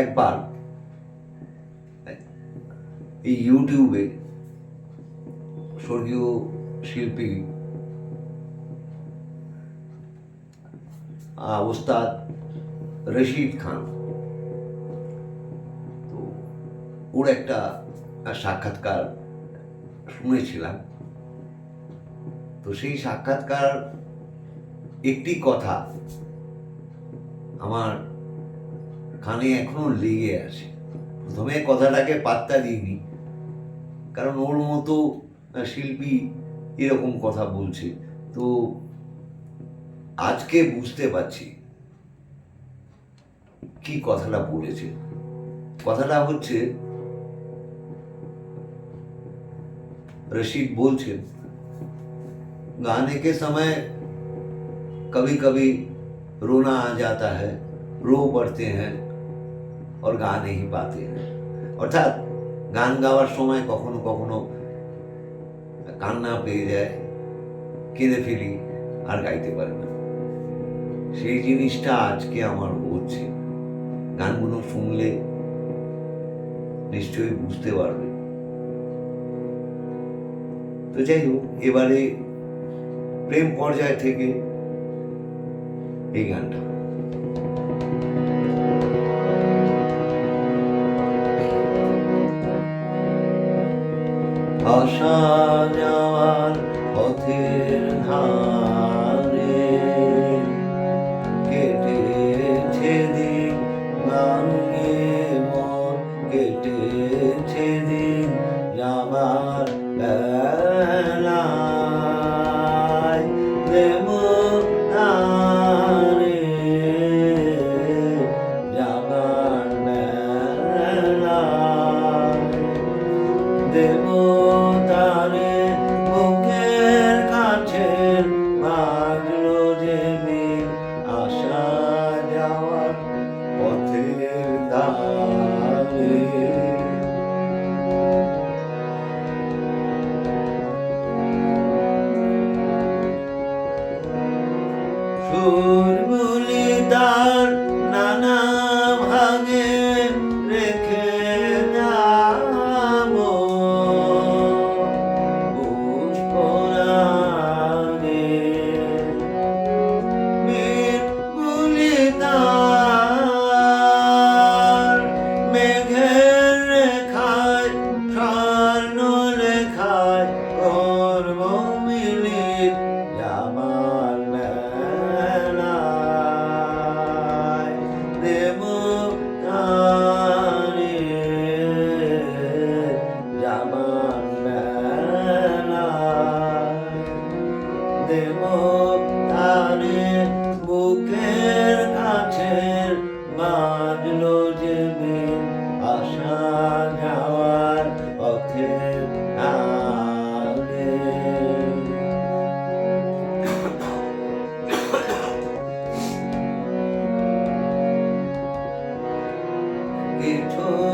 একবার এই ইউটিউবে স্বর্গীয় শিল্পী ওস্তাদ রশিদ খান। তো ওর একটা সাক্ষাৎকার শুনেছিলাম। তো সেই সাক্ষাৎকার একটি কথা আমার কানে এখনো লেগে আছে প্রথমে কথাটাকে পাত্তা দিইনি কারণ ওর মতো শিল্পী এরকম কথা বলছে তো আজকে বুঝতে পারছি কি কথাটা বলেছে কথাটা হচ্ছে रशीद बोल छे गाने के समय कभी कभी रोना आ जाता है रो पड़ते हैं ওর গান এই পাতে অর্থাৎ গান গাওয়ার সময় কখনো কখনো কান্না পেয়ে যায়, কেঁদে ফেলি আর গাইতে পারে না। সেই জিনিসটা আজকে আমার হচ্ছে। গানগুলো শুনলে নিশ্চয়ই বুঝতে পারবে। তো যাই হোক, এবারে প্রেম পর্যায় থেকে এই গানটা। আসা যাওয়ার পথের ধারে। দেব তারে বুকের কাছে মাগলো যে আসা যাওয়ার পথের ধারে সুরগুলি তার দেব তারে বুকের কাছে বাজলো যে দিন যাওয়ার আলে কিছু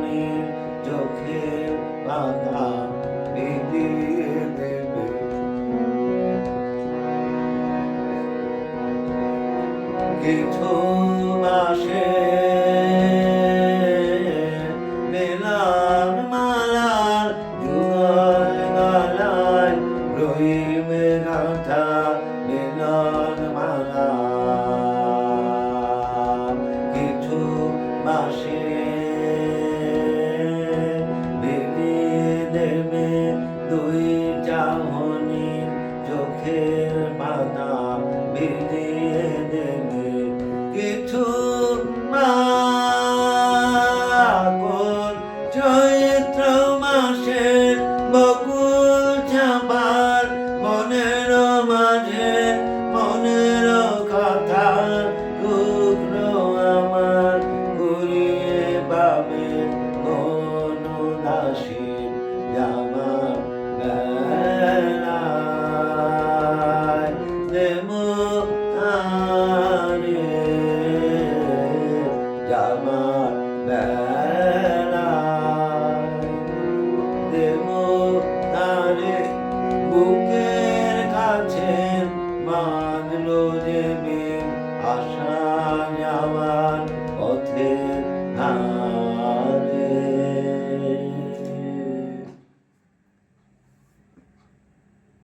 চাহনি চোখে পাতা ভিজিয়ে দেবে। কিছু মাসে মেলার মালার যুগল গলায় রহিম Nyavanyava